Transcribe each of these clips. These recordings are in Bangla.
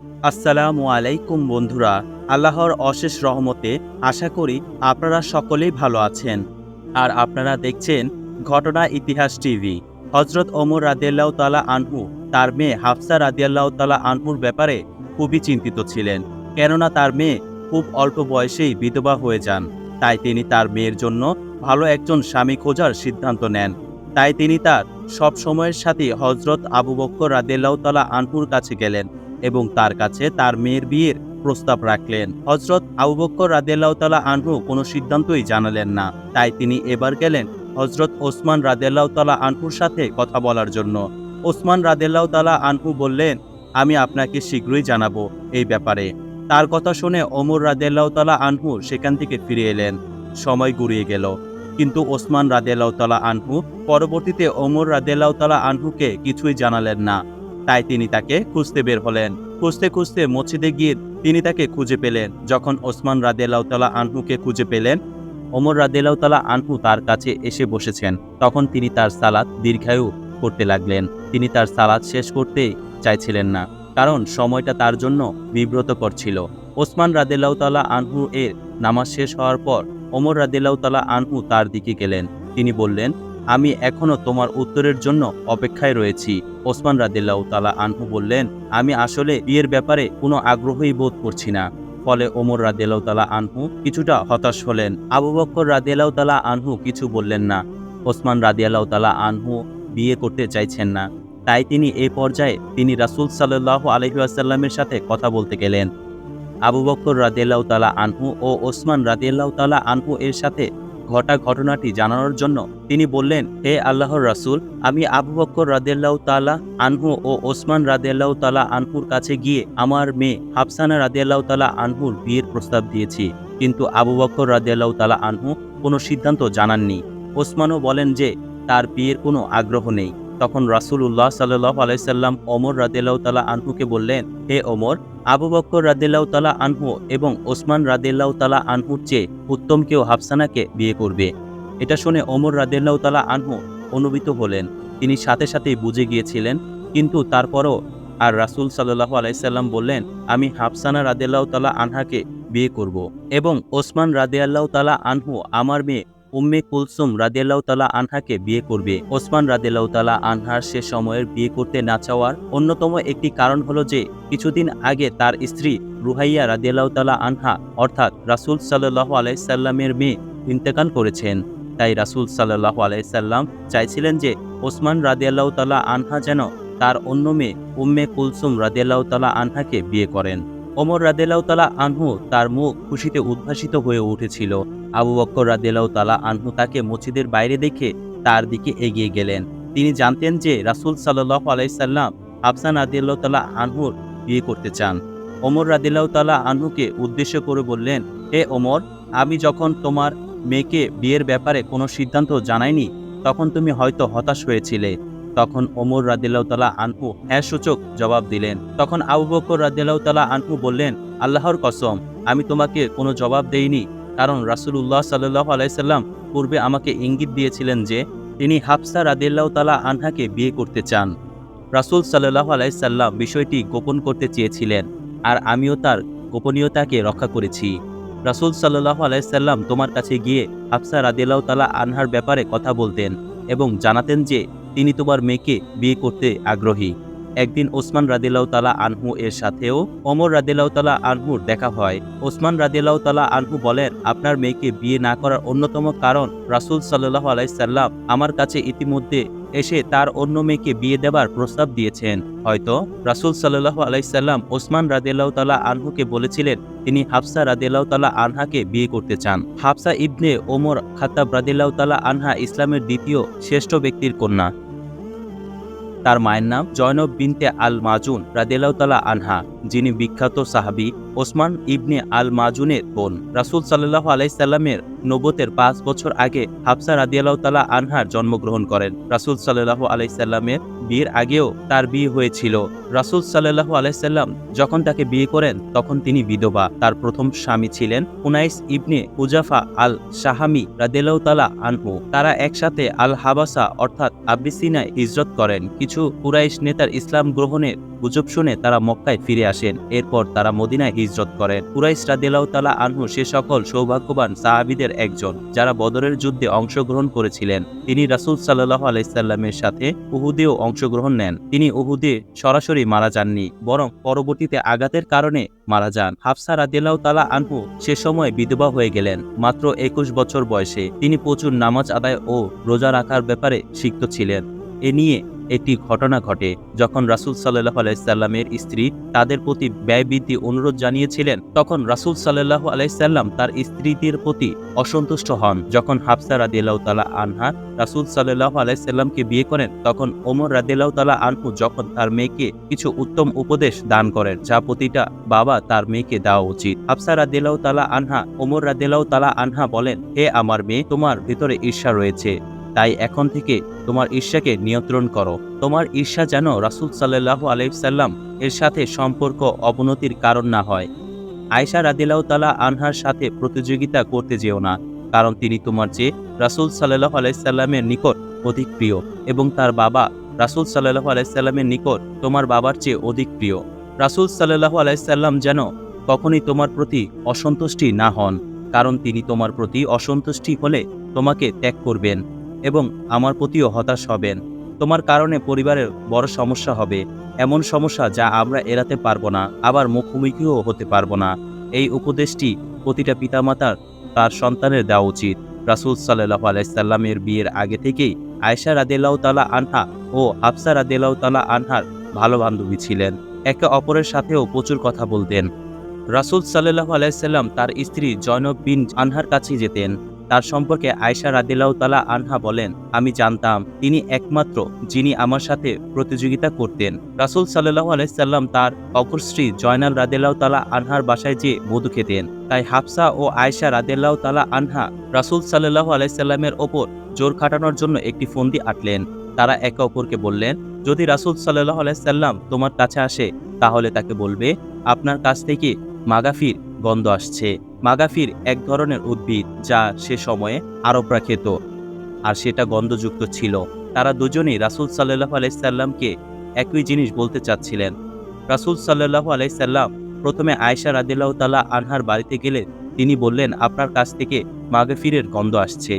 আসসালামু আলাইকুম বন্ধুরা, আল্লাহর অশেষ রহমতে আশা করি আপনারা সকলেই ভালো আছেন। আর আপনারা দেখছেন ঘটনা ইতিহাস টিভি। হজরত ওমর রাদিয়াল্লাহ তালা আনহু, তার মেয়ে হাফসা রাদিয়াল্লাহ তালা আনহুর ব্যাপারে খুবই চিন্তিত ছিলেন, কেননা তার মেয়ে খুব অল্প বয়সেই বিধবা হয়ে যান। তাই তিনি তার মেয়ের জন্য ভালো একজন স্বামী খোঁজার সিদ্ধান্ত নেন। তাই তিনি তার সব সময়ের সাথে হজরত আবু বক্কর রাদিয়াল্লাহ তালা আনহুর কাছে গেলেন। এবং তার কাছে তার মেয়ের বিয়ের প্রস্তাব রাখলেন। হজরত আবু বক্কর রাদিয়াল্লাহ তালা আনহু কোনো সিদ্ধান্তই জানালেন না। তাই তিনি এবার গেলেন হজরত ওসমান রাদিয়াল্লাহ তালা আনহুর সাথে কথা বলার জন্য। ওসমান রাদিয়াল্লাহ তালা আনহু বললেন, আমি আপনাকে শীঘ্রই জানাব এই ব্যাপারে। তার কথা শুনে ওমর রাদিয়াল্লাহ তালা আনহু সেখান থেকে ফিরে এলেন। সময় গুড়িয়ে গেল। কিন্তু ওসমান রাদিয়াল্লাহ তালা আনহু পরবর্তীতে ওমর রাদিয়াল্লাহ তালা আনহুকে কিছুই জানালেন না। তাই তিনি তাকে খুঁজতে বের হলেন। খুঁজতে খুঁজতে মসজিদে গিয়ে তিনি তাকে খুঁজে পেলেন। যখন ওসমান রাদিয়াল্লাহ তালা আনহুকে খুঁজে পেলেন, ওমর রাদিয়াল্লাহ তালা আনহু তার কাছে এসে বসেছেন। তখন তিনি তার সালাদ দীর্ঘায়ু করতে লাগলেন। তিনি তার সালাদ শেষ করতে চাইছিলেন না, কারণ সময়টা তার জন্য বিব্রতকর ছিল। ওসমান রাদিয়াল্লাহ তালা আনহু এর নামাজ শেষ হওয়ার পর, ওমর রাদিয়াল্লাহ তালা আনহু তার দিকে গেলেন। তিনি বললেন আমি এখনও তোমার উত্তরের জন্য অপেক্ষায় রয়েছি। ওসমান রাদিল্লাহ তালা আনহু বললেন, আমি আসলে বিয়ের ব্যাপারে কোনো আগ্রহই বোধ করছি না। ফলে ওমর রাদিয়াল্লাহ তালা আনহু কিছুটা হতাশ হলেন। আবু বক্কর রাদিয়াল্লাহ তালা আনহু কিছু বললেন না। ওসমান রাদিয়াল্লাহ তালা আনহু বিয়ে করতে চাইছেন না। তাই তিনি এই পর্যায়ে তিনি রাসূল সাল্লাহ আলহিউসাল্লামের সাথে কথা বলতে গেলেন। আবু বক্কর রাদিয়াল্লাহ তালা আনহু ও ওসমান রাদিয়াল্লাহ তালা আনহু এর সাথে ঘটা ঘটনাটি জানানোর জন্য তিনি বললেন, হে আল্লাহর রাসুল, আমি আবু বক্কর রাদেল্লাউ তালা আনহু ও ওসমান রাদেল্লাউ তালা আনহুর কাছে গিয়ে আমার মেয়ে হাফসানা রাদেল্লাউ তালা আনহুর বিয়ের প্রস্তাব দিয়েছি। কিন্তু আবু বক্কর রাদেল্লাউ তালা আনহু কোনো সিদ্ধান্ত জানাননি। ওসমানও বলেন যে, তার বিয়ের কোনো আগ্রহ নেই। তখন রাসূলুল্লাহ সাল্লাহ আলাইসাল্লাম ওমর রাদিয়াল্লাহু তাআলা আনহুকে বললেন, হে ওমর, আবু বক্কর রাদিল্লাহ তালা আনহু এবং ওসমান রাদিল্লাহ তালা আনহুর চেয়ে উত্তম কেউ হাফসানাকে বিয়ে করবে। এটা শুনে ওমর রাদিল্লাহ তালা আনহু অনুভূত হলেন। তিনি সাথে সাথেই বুঝে গিয়েছিলেন, কিন্তু তারপরও আর রাসূল সাল্লাহ আলাইসাল্লাম বললেন, আমি হাফসানা রাদিল্লাহ তালা আনহাকে বিয়ে করব এবং ওসমান রাদিয়াল্লাহ তালা আনহু আমার মেয়ে উম্মে কুলসুম রাদিয়াল্লাহ তালা আনহাকে বিয়ে করবে। ওসমান রাদিয়াল্লাহ তালা আনহার সে সময়ের বিয়ে করতে না চাওয়ার অন্যতম একটি কারণ হলো যে, কিছুদিন আগে তার স্ত্রী রুহাইয়া রাদিয়াল্লাহ তালা আনহা, অর্থাৎ রাসূল সাল্লাহ আলাইসাল্লামের মেয়ে, ইন্তেকাল করেছেন। তাই রাসূল সাল্লাহ আলাইসাল্লাম চাইছিলেন যে, ওসমান রাদিয়াল্লাহ তালা আনহা যেন তার অন্য মেয়ে উম্মে কুলসুম রাদিয়াল্লাহ তালা আনহাকে বিয়ে করেন। ওমর রাদিয়াল্লাহ তালা আনহু তার মুখ খুশিতে উদ্ভাসিত হয়ে উঠেছিল। আবু বক্কর রাদিয়াল্লাহ তালা আনহু তাকে মসজিদের বাইরে দেখে তার দিকে এগিয়ে গেলেন। তিনি জানতেন যে রাসূল সাল্লাহ আলাইসাল্লাম আফসান রাদিয়াল্লাহ তালা আনহুর বিয়ে করতে চান। ওমর রাদিল্লাহ তালা আনহুকে উদ্দেশ্য করে বললেন, হে ওমর, আমি যখন তোমার মেয়েকে বিয়ের ব্যাপারে কোনো সিদ্ধান্ত জানাইনি, তখন তুমি হয়তো হতাশ হয়েছিলে। তখন ওমর রাদিল্লাহ তালা আনহু হ্যাঁ সূচক জবাব দিলেন। তখন আবু বকর রাদিল্লাহ তালা আনহু বললেন, আল্লাহর কসম, আমি তোমাকে কোনো জবাব দেইনি। কারণ রাসূলুল্লাহ সাল্লাহ আলাইসাল্লাম পূর্বে আমাকে ইঙ্গিত দিয়েছিলেন যে তিনি হাফসা রাদিল্লাহ তালা আনহাকে বিয়ে করতে চান। রাসূল সাল্লাহ আলাইসাল্লাম বিষয়টি গোপন করতে চেয়েছিলেন আর আমিও তার গোপনীয়তাকে রক্ষা করেছি। রাসূল সাল্লাহ আলাইসাল্লাম তোমার কাছে গিয়ে হাফসা রাদিল্লাহ তালা আনহার ব্যাপারে কথা বলতেন এবং জানাতেন যে তিনি তোমার মেয়েকে বিয়ে করতে আগ্রহী। একদিন ওসমান রাদিল্লাহ তালা আনহু এর সাথেও ওমর রাদিল্লাহ তালা আনহুর দেখা হয়। ওসমান রাদিল্লাহ তালা আনহু বলেন, আপনার মেয়েকে বিয়ে না করার অন্যতম কারণ রাসূল সাল্লাহ আলাইসাল্লাম আমার কাছে ইতিমধ্যে এসে তার অন্য মেয়েকে বিয়ে দেবার প্রস্তাব দিয়েছেন। হয়তো রাসূল সাল্লাহ আলাইসাল্লাম ওসমান রাদিল্লাহ তালা আনহুকে বলেছিলেন, তিনি হাফসা রাদিল্লাহ তালা আনহাকে বিয়ে করতে চান। হাফসা ইবনে ওমর খাতাব রাদিল্লাহ তালা আনহা ইসলামের দ্বিতীয় শ্রেষ্ঠ ব্যক্তির কন্যা। তার মায়ের নাম জয়নব বিনতে আল মাজুন রাদেলাউতালা আনহা, যিনি বিখ্যাত সাহাবি ওসমান ইবনে আল মাজুনের বোন। রাসুল সাল্লাহ আলাইহি নবতের পাঁচ বছর আগে হাফসা রাদিয়াল্লাহ তালা আনহার জন্মগ্রহণ করেন। রাসুল সাল্লাহ আলাইসাল্লামের বিয়ের আগেও তার বিয়ে হয়েছিল। রাসুল সাল্লাহ আলাইসাল্লাম যখন তাকে বিয়ে করেন, তখন তিনি বিধবা। তার প্রথম স্বামী ছিলেন হুনাইস ইবনে হুজাফা আল শাহামি রাদিয়াল্লাহ তালা আনহু। তারা একসাথে আল হাবাসা অর্থাৎ আব্বিসিনায় হিজরত করেন। কিছু কুরাইশ নেতার ইসলাম গ্রহণের গুজব শুনে তারা মক্কায় ফিরে আসেন। এরপর তারা মদিনায় হিজরত করেন। কুরাইশ রাদিয়াল্লাহ আনহু সে সকল সৌভাগ্যবান সাহাবিদের একজন, যারা বদরের যুদ্ধে অংশগ্রহণ করেছিলেন। তিনি রাসুল সাল্লাহ আলাইসাল্লামের সাথে উহুদেও অংশগ্রহণ নেন। তিনি উহুদে সরাসরি মারা যাননি, বরং পরবর্তীতে আঘাতের কারণে মারা যান। হাফসা রাদিয়াল্লাহ তালা আনহু সে সময় বিধবা হয়ে গেলেন, মাত্র একুশ বছর বয়সে। তিনি প্রচুর নামাজ আদায় ও রোজা রাখার ব্যাপারে সিক্ত ছিলেন। এ নিয়ে একটি ঘটনা ঘটে যখন রাসুল সাল্লাহ আলাইসাল্লামের স্ত্রী তাদের প্রতি ব্যয়বৃদ্ধি অনুরোধ জানিয়েছিলেন, তখন রাসুল সাল্লাহ আলাইসাল্লাম তার স্ত্রীদের প্রতি অসন্তুষ্ট হন। যখন হাফসা রাদিয়াল্লাহ তালা আনহা রাসুল সাল্লাহ আলাইসাল্লামকে বিয়ে করেন, তখন ওমর রাদিয়াল্লাহ তালা আনহু যখন তার মেয়েকে কিছু উত্তম উপদেশ দান করেন, যা প্রতিটা বাবা তার মেয়েকে দেওয়া উচিত। হাফসা রাদিয়াল্লাহ তালা আনহা, ওমর রাদিয়াল্লাহ তালা আনহা বলেন, হে আমার মেয়ে, তোমার ভিতরে ঈর্ষা রয়েছে। তাই এখন থেকে তোমার ঈর্ষাকে নিয়ন্ত্রণ করো। তোমার ঈর্ষা যেন রাসুল সাল্লাহ আলাইসাল্লাম এর সাথে সম্পর্ক অবনতির কারণ না হয়। আয়সা রাদিলাউ তালা আনহার সাথে প্রতিযোগিতা করতে যেও না, কারণ তিনি তোমার চেয়ে রাসুল সাল্লাহ আলাইসাল্লামের নিকট অধিক প্রিয় এবং তার বাবা রাসুল সাল্লাহ আলাইসাল্লামের নিকট তোমার বাবার চেয়ে অধিক প্রিয়। রাসুল সাল্লাহ আলাইসাল্লাম যেন কখনই তোমার প্রতি অসন্তুষ্টি না হন, কারণ তিনি তোমার প্রতি অসন্তুষ্টি হলে তোমাকে ত্যাগ করবেন। এবং আমার প্রতিও হতাশ হবেন। তোমার কারণে পরিবারের বড় সমস্যা হবে। এমন সমস্যা যা আমরা এড়াতে পারব না, আবার মুখোমুখিও হতে পারব না। এই উপদেশটি প্রতিটা পিতামাতার, তার সন্তানের দেওয়া উচিত। রাসুল সাল্লাহ আলাইসাল্লামের বিয়ের আগে থেকেই আয়সা রাদেলাউ তালা আনহা ও হাফসা রাদেলাউ তালা আনহার ভালো বান্ধবী ছিলেন। একে অপরের সাথেও প্রচুর কথা বলতেন। রাসুল সাল্লাহ আলাইসাল্লাম তার স্ত্রী জয়নব বিন আনহার কাছে যেতেন। তার সম্পর্কে আয়সা রাদিল্লাহ তালা আনহা বলেন, আমি জানতাম তিনি একমাত্র যিনি আমার সাথে প্রতিযোগিতা করতেন। রাসুল সাল্লাহ আলাইসাল্লাম তার অপর স্ত্রী জয়নাল রাদিল্লাহ তালা আনহার বাসায় যেয়ে মধু খেতেন। তাই হাফসা ও আয়সা রাদিল্লাহ তালা আনহা রাসুল সাল্লাহ আলাইসাল্লামের ওপর জোর খাটানোর জন্য একটি ফন্দি আটলেন। তারা একে অপরকে বললেন, যদি রাসুল সাল্লাহ আলাইসাল্লাম তোমার কাছে আসে, তাহলে তাকে বলবে, আপনার কাছ থেকে মাগাফির গন্ধ আসছে মাগাফির এক ধরনের উদ্ভিদ যা সে সময়ে আরবরা খেত আর সেটা গন্ধযুক্ত ছিল। তারা দুজনেই রাসুল সাল্লাহ আলাইসাল্লামকে একই জিনিস বলতে চাচ্ছিলেন। রাসুল সাল্লাহ আলাইসাল্লাম প্রথমে আয়সা রাদিল্লাহ আনহার বাড়িতে গেলে তিনি বললেন, আপনার কাছ থেকে মাগাফিরের গন্ধ আসছে।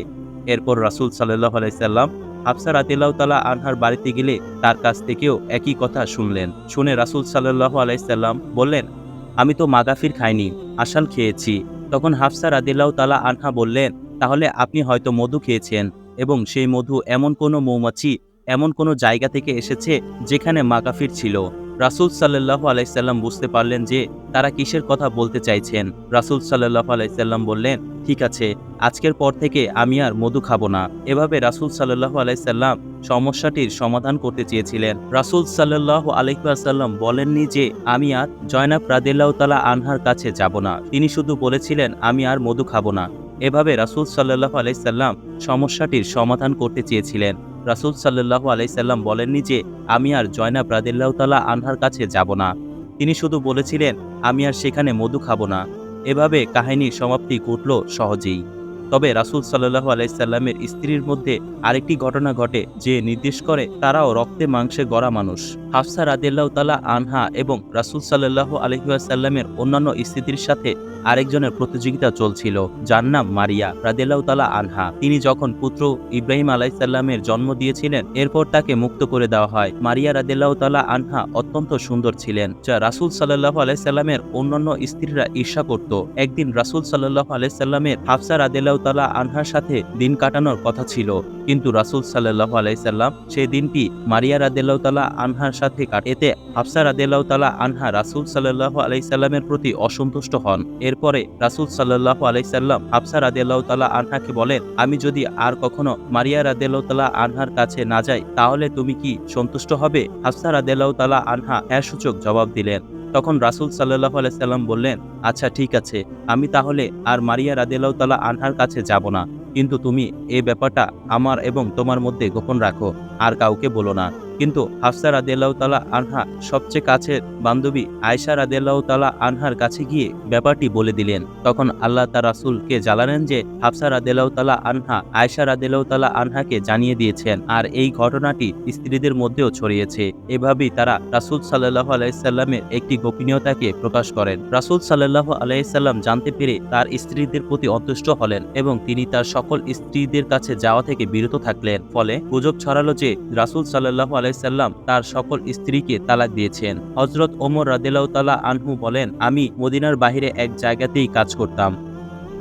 এরপর রাসুল সাল্লাহ আলাইসাল্লাম হাফসা রাদিল্লাহ তালা আনহার বাড়িতে গেলে তার কাছ থেকেও একই কথা শুনলেন। শুনে রাসুল সাল্লাহ আলাইসাল্লাম বললেন আমি তো মাগাফির খাইনি আসাল খেয়েছি। তখন হাফসা রাদিল্লাহ তালা আনহা বললেন, তাহলে আপনি হয়তো মধু খেয়েছেন এবং সেই মধু এমন কোনো মৌমাছি, এমন কোনো জায়গা থেকে এসেছে যেখানে মাগাফির ছিল। রাসুল সাল্লাহ আলাইসাল্লাম বুঝতে পারলেন যে তারা কিসের কথা বলতে চাইছেন। রাসুল সাল্লাহ আলাইসাল্লাম বললেন, ঠিক আছে, আজকের পর থেকে আমি আর মধু খাব না। এভাবে রাসুল সাল্লাহ আলাইসাল্লাম সমস্যাটির সমাধান করতে চেয়েছিলেন। রাসুল সাল্লাহ আলহিহাসাল্লাম বলেননি যে, আমি আর জয়নাব রাদিল্লাহ তালা আনহার কাছে যাব না। তিনি শুধু বলেছিলেন, আমি আর মধু খাব না। এভাবে রাসুল সাল্লাহ আলাইসাল্লাম সমস্যাটির সমাধান করতে চেয়েছিলেন। রাসুল সাল্লু আলাইসাল্লাম বলেননি যে, আমি আর জয়না ব্রাদিল্লাহতালা আনহার কাছে যাব না। তিনি শুধু বলেছিলেন, আমি আর সেখানে মধু খাব না। এভাবে কাহিনীর সমাপ্তি ঘটল সহজেই। তবে রাসুল সাল্লাহ আলাইসাল্লামের স্ত্রীর মধ্যে আরেকটি ঘটনা ঘটে যে নির্দেশ করে তারাও রক্তে মাংসে গড়া মানুষ। হাফসা রাদিল্লাহ তালা আনহা এবং রাসুল সাল্লাহ আলহিহাসাল্লামের অন্যান্য স্ত্রীর সাথে আরেকজনের প্রতিযোগিতা চলছিল, যার নাম মারিয়া রাদিল্লাহ তালা আনহা। তিনি যখন পুত্র ইব্রাহিম আলাইসাল্লামের জন্ম দিয়েছিলেন, এরপর তাকে মুক্ত করে দেওয়া হয়। মারিয়া রাদিল্লাহ তালা আনহা অত্যন্ত সুন্দর ছিলেন, যা রাসুল সাল্লাহ আলাইসাল্লামের অন্যান্য স্ত্রীরা ঈর্ষা করত। একদিন রাসুল সাল্লাহ আলাইসাল্লামের হাফসা রাদিল্লাহ তালা আনহার সাথে দিন কাটানোর কথা ছিল। কিন্তু রাসুল সাল্লাহ আলাইসাল্লাম সেই দিনটি মারিয়া রাদিল্লাহ তালা আনহার সাথে কাটে এতে হাফসা রাদিল্লাহ আনহা রাসুল সাল্লাহ আলাইসাল্লামের প্রতি অসন্তুষ্ট হন। এরপরে রাসুল সাল্লাহ আলাইসাল্লাম হাফসা রাদিল্লাহ আনহাকে বলেন, আমি যদি আর কখনো মারিয়া রাদিল্লাহ তালা আনহার কাছে না যাই, তাহলে তুমি কি সন্তুষ্ট হবে? হাফসা রাদিল্লাহ আনহা হ্যাঁ সূচক জবাব দিলেন। তখন রাসুল সাল্লাহ আলাইসাল্লাম বললেন আচ্ছা ঠিক আছে, আমি তাহলে আর মারিয়া রাদিয়াল্লাহু তালা আনহার কাছে যাব না। কিন্তু তুমি এ ব্যাপারটা আমার এবং তোমার মধ্যে গোপন রাখো, আর কাউকে বলো না। কিন্তু হাফসা রাদিয়াল্লাহু তালা আনহা সবচেয়ে কাছের বান্ধবী আয়সা রাদিয়াল্লাহু তালা আনহার কাছে গিয়ে ব্যাপারটি বলে দিলেন। তখন আল্লাহ তার রাসুলকে জানালেন যে, হাফসা রাদিয়াল্লাহু তালা আনহা আয়সা রাদিয়াল্লাহু তালা আনহাকে জানিয়ে দিয়েছেন আর এই ঘটনাটি স্ত্রীদের মধ্যেও ছড়িয়েছে। এভাবেই তারা রাসুল সাল্লাহ আলাইসাল্লামের একটি গোপনীয়তাকে প্রকাশ করেন। রাসুল সাল্লাহ আলাইসাল্লাম জানতে পেরে তার স্ত্রীদের প্রতি অন্তুষ্ট হলেন এবং তিনি তার সকল স্ত্রীদের কাছে যাওয়া থেকে বিরত থাকলেন। ফলে গুজব ছড়ালো যে, রাসুল সাল্লাহ আলাইসাল্লাম তার সকল স্ত্রীকে তালাক দিয়েছেন। হজরত ওমর রাদিল্লাহ তালা আনহু বলেন, আমি মদিনার বাহিরে এক জায়গাতেই কাজ করতাম।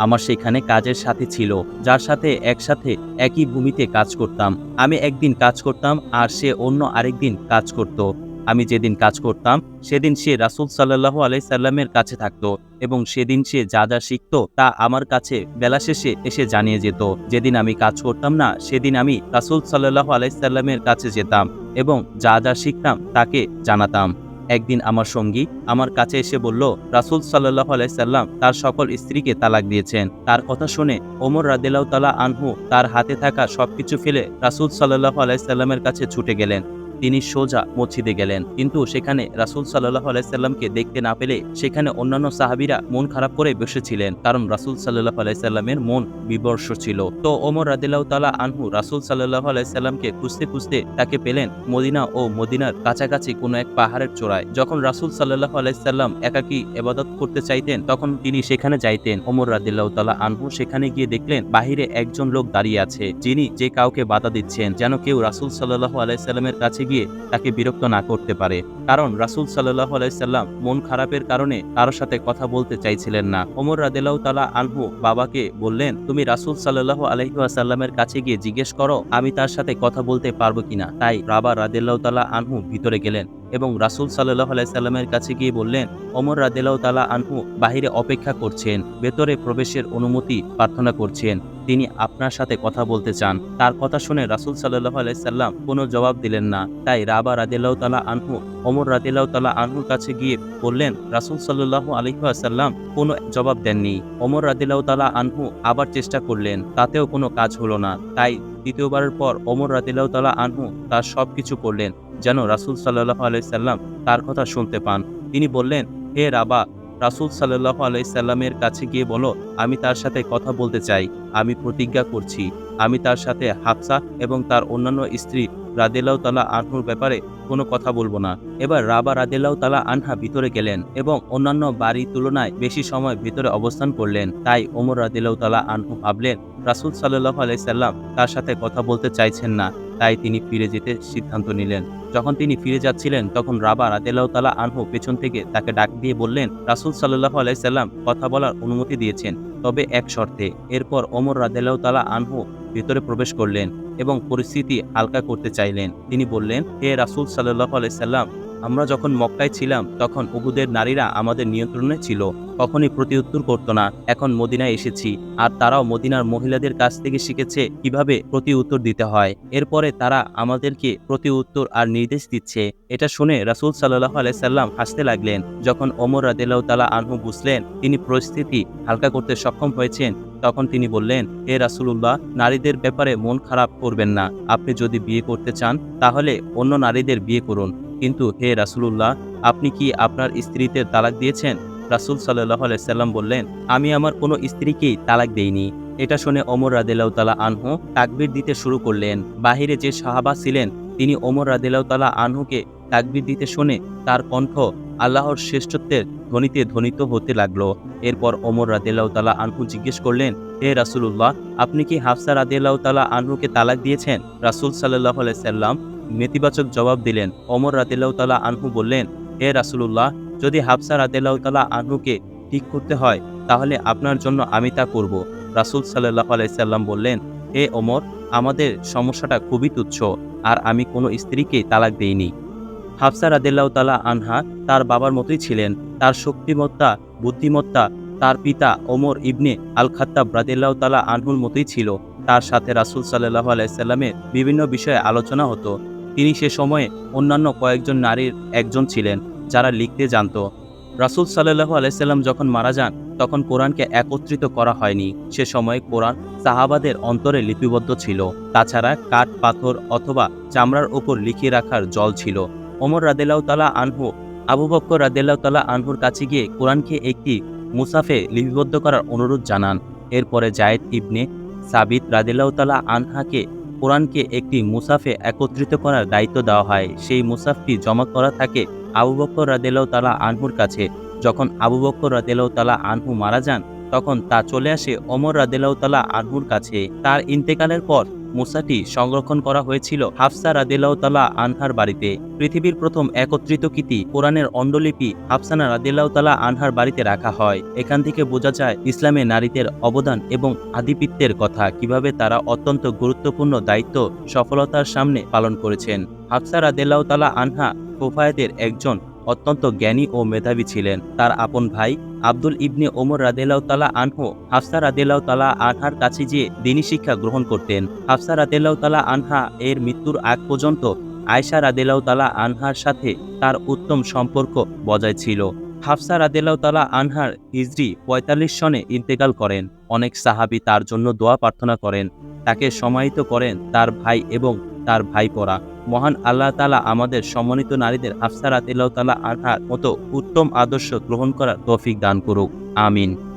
আমার সেখানে কাজের সাথে ছিল, যার সাথে একসাথে একই ভূমিতে কাজ করতাম। আমি একদিন কাজ করতাম আর সে অন্য আরেকদিন কাজ করত। আমি যেদিন কাজ করতাম, সেদিন সে রাসুল সাল্লাহ আলাই সাল্লামের কাছে থাকতো এবং সেদিন সে যা যা শিখত তা আমার কাছে বেলা শেষে এসে জানিয়ে যেত। যেদিন আমি কাজ করতাম না, সেদিন আমি রাসুল সাল্লাহ আলাই সাল্লামের কাছে যেতাম এবং যা যা শিখতাম তাকে জানাতাম। একদিন আমার সঙ্গী আমার কাছে এসে বলল, রাসুল সাল্লাহ আলাইসাল্লাম তার সকল স্ত্রীকে তালাক দিয়েছেন। তার কথা শুনে ওমর রাদিল্লাহ আনহু তার হাতে থাকা সবকিছু ফেলে রাসুল সাল্লাহ আলাইসাল্লামের কাছে ছুটে গেলেন। তিনি সোজা মসজিদে গেলেন। কিন্তু সেখানে রাসুল সাল্লাহ আলাইসাল্লামকে দেখতে না পেলে সেখানে অন্যান্য সাহাবিরা মন খারাপ করে বসেছিলেন। কারণ রাসুল সাল্লাহ আলাইসাল্লামের মন বিবর্ষ ছিল। তো ওমর রাদিল্লাহ তালা আনহু রাসুল সাল্লাহ আলাইসাল্লামকে খুঁজতে খুঁজতে তাকে পেলেন মদিনা ও মদিনার কাছাকাছি কোনো এক পাহাড়ের চূড়ায়। যখন রাসুল সাল্লাহ আলাইসাল্লাম একাকি এবাদত করতে চাইতেন, তখন তিনি সেখানে যাইতেন। ওমর রাদিল্লাহ তালা আনহু সেখানে গিয়ে দেখলেন, বাহিরে একজন লোক দাঁড়িয়ে আছে, যিনি যে কাউকে বাধা দিচ্ছেন, যেন কেউ রাসুল সাল্লাহ আলাইসাল্লামের কাছে গিয়ে তাকে বিরক্ত না করতে পারে। কারণ রাসুল সাল্লাহ আলাইসাল্লাম মন খারাপের কারণে কারোর সাথে কথা বলতে চাইছিলেন না। ওমর রাদেলাউ তালা আনহু বাবাকে বললেন, তুমি রাসুল সাল্লাহ আলহিহাসাল্লামের কাছে গিয়ে জিজ্ঞেস করো, আমি তার সাথে কথা বলতে পারব কিনা? তাই রাবা রাদেলাউ তালা আনহু ভিতরে গেলেন। এবং রাসুল সাল্লাহ আলাইসাল্লামের কাছে গিয়ে বললেন অমর রাদিল্লাহ তালা আনহু বাহিরে অপেক্ষা করছেন, ভেতরে প্রবেশের অনুমতি প্রার্থনা করছেন। তিনি আপনার সাথে কথা বলতে চান। তার কথা শুনে রাসুল সাল্লাহ আলাইসাল্লাম কোনো জবাব দিলেন না। তাই রাবা রাদিল্লাহ তালা আনহু অমর রাদিল্লাহ তালা আনহুর কাছে গিয়ে বললেন, রাসুল সাল্লাহ আলহিহাসাল্লাম কোনো জবাব দেননি। অমর রাদিল্লাহ তালা আনহু আবার চেষ্টা করলেন, তাতেও কোনো কাজ হলো না। তাই দ্বিতীয়বারের পর অমর রাদিল্লাহ তালা আনহু তার সব কিছু করলেন। যেন রাসুল সাল্লাহ আলাইসাল্লাম তার কথা শুনতে পান। তিনি বললেন, হে রাবা, রাসুল সাল্লাহ আলাইসাল্লামের কাছে গিয়ে বলো, আমি তার সাথে কথা বলতে চাই। আমি প্রতিজ্ঞা করছি। আমি তার সাথে হাফসা এবং তার অন্যান্য স্ত্রী রাদেলাউ তালা আনহুর ব্যাপারে কোনো কথা বলব না। এবার রাবা রাদেলাউ তালা আনহা ভিতরে গেলেন এবং অন্যান্য বাড়ির তুলনায় বেশি সময় ভিতরে অবস্থান করলেন। তাই ওমর রাদেলাউ তালা আনহু ভাবলেন, রাসুল সাল্লাহ আলাইসাল্লাম তার সাথে কথা বলতে চাইছেন না। তাই তিনি ফিরে যেতে সিদ্ধান্ত নিলেন। যখন তিনি ফিরে যাচ্ছিলেন, তখন রাবা রাদেলাউ তালা আনহু পেছন থেকে তাকে ডাক দিয়ে বললেন, রাসুল সাল্লাহ আলাইসাল্লাম কথা বলার অনুমতি দিয়েছেন, তবে এক শর্তে। এরপর ওমর রাদেলাউ তালা আনহু ভেতরে প্রবেশ করলেন এবং পরিস্থিতি হালকা করতে চাইলেন। তিনি বললেন, হে রাসুল সাল্লাহ আলাইসাল্লাম আমরা যখন মক্কায় ছিলাম, তখন উহুদের নারীরা আমাদের নিয়ন্ত্রণে ছিল। কখনই প্রতি উত্তর করতো না। এখন মদিনায় এসেছি। আর তারাও মদিনার মহিলাদের কাছ থেকে শিখেছে কীভাবে প্রতি উত্তর দিতে হয়। এরপরে তারা আমাদেরকে প্রতি উত্তর আর নির্দেশ দিচ্ছে। এটা শুনে রাসুল সাল্লাহ আলাইসাল্লাম হাসতে লাগলেন। যখন ওমর রাদিল্লাহ তালা আনহু বুঝলেন, তিনি পরিস্থিতি হালকা করতে সক্ষম হয়েছেন তখন তিনি বললেন, হে রাসুলুল্লাহ, নারীদের ব্যাপারে মন খারাপ করবেন না। আপনি যদি বিয়ে করতে চান, তাহলে অন্য নারীদের বিয়ে করুন। কিন্তু হে রাসুলুল্লাহ, আপনি কি আপনার স্ত্রীতে তালাক দিয়েছেন? রাসুল সাল্লাহ আলাইসাল্লাম বললেন, আমি আমার কোনো স্ত্রীকেই তালাক দেইনি। এটা শুনে ওমর রাদিল্লাহ তালা আনহু তাকবির দিতে শুরু করলেন। বাহিরে যে সাহাবা ছিলেন, তিনি ওমর রাদিল্লাহ তালা আনহুকে তাকবির দিতে শুনে তার কণ্ঠ আল্লাহর শ্রেষ্ঠত্বের ধ্বনিতে ধ্বনিত হতে লাগল। এরপর ওমর রাদিল্লাহ তালা আনহু জিজ্ঞেস করলেন, হে রাসুলুল্লাহ, আপনি কি হাফসা রাদিল্লাহ তালা আনহুকে তালাক দিয়েছেন? রাসুল সাল্লাহ আলাইসাল্লাম নেতিবাচক জবাব দিলেন। ওমর রাদিল্লাহ তালা আনহু বললেন, হে রাসুলুল্লাহ, যদি হাফসা রাদিল্লাহ তালা আনহুকে ঠিক করতে হয়, তাহলে আপনার জন্য আমি তা করব। রাসুল সাল্লাহ আলাইসাল্লাম বললেন, হে ওমর, আমাদের সমস্যাটা খুবই তুচ্ছ, আর আমি কোনো স্ত্রীকে তালাক দেইনি। হাফসা রাদিল্লাহ তালা আনহা তার বাবার মতোই ছিলেন। তার শক্তিমত্তা, বুদ্ধিমত্তা, তার পিতা ওমর ইবনে আল খাত্তাব রাদিল্লাহ তালা মতোই ছিল। তার সাথে রাসুল সাল্লাহ আলাইসাল্লামের বিভিন্ন বিষয়ে আলোচনা হতো। তিনি সে সময়ে অন্যান্য কয়েকজন নারীর একজন ছিলেন, যারা লিখতে জানত। রাসুল সাল্লাহু আলাইসাল্লাম যখন মারা যান, তখন কোরআনকে একত্রিত করা হয়নি। সে সময়ে কোরআন সাহাবাদের অন্তরে লিপিবদ্ধ ছিল। তাছাড়া কাঠ, পাথর অথবা চামড়ার ওপর লিখিয়ে রাখার জল ছিল। ওমর রাদেলাউ তালা আনহু, আবু বক্কর রাদেলাউ তালা আনহুর কাছে গিয়ে কোরআনকে একটি মুসাফে লিপিবদ্ধ করার অনুরোধ জানান। এরপরে জায়েদ ইবনে সাবিত রাদেলাউ তালা আনহাকে কোরআনকে একটি মুসাফে একত্রিত করার দায়িত্ব দেওয়া হয়। সেই মুসাফটি জমা করা থাকে আবু বক্কর রাদেলাউ তালা আনহুর কাছে। যখন আবু বক্কর রাদেলাউ তালা আনহু মারা যান, তখন তা চলে আসে অমর রাদেলাউ তালা আনহুর কাছে। তার ইন্তেকালের পর মুসাটি সংরক্ষণ করা হয়েছিল। হাফসা রাদেলাউ তালা আনহার বাড়িতে। পৃথিবীর প্রথম একত্রিত কীতি কোরআনের অন্ডলিপি হাফসানা রাদেলাউ তালা আনহার বাড়িতে রাখা হয়। এখান থেকে বোঝা যায় ইসলামে নারীদের অবদান এবং আধিপিত্যের কথা, কীভাবে তারা অত্যন্ত গুরুত্বপূর্ণ দায়িত্ব সফলতার সামনে পালন করেছেন। হাফসা রাদেলাউ তালা আনহা কোফায়েদের একজন অত্যন্ত জ্ঞানী ও মেধাবী ছিলেন। তার আপন ভাই আব্দুল ইবনে ওমর রাদেলাউ তালা আনহু, হাফসা রাদেলাউ তালা আনহার কাছে গিয়ে দিনী শিক্ষা গ্রহণ করতেন। হাফসা রাদেলাউ তালা আনহা এর মৃত্যুর আগ পর্যন্ত আয়সা রাদেলাউ তালা আনহার সাথে তার উত্তম সম্পর্ক বজায় ছিল। হাফসা রাদেলাউ তালা আনহার হিজরি পঁয়তাল্লিশ সনে ইন্তেকাল করেন। অনেক সাহাবি তার জন্য দোয়া প্রার্থনা করেন। তাকে সমাহিত করেন তার ভাই এবং তার ভাই পরা মহান আল্লাহ তালা আমাদের সম্মানিত নারীদের আফসারাত রাদিল্লাহ তালা আনহার মতো উত্তম আদর্শ গ্রহণ করার তৌফিক দান করুক। আমিন।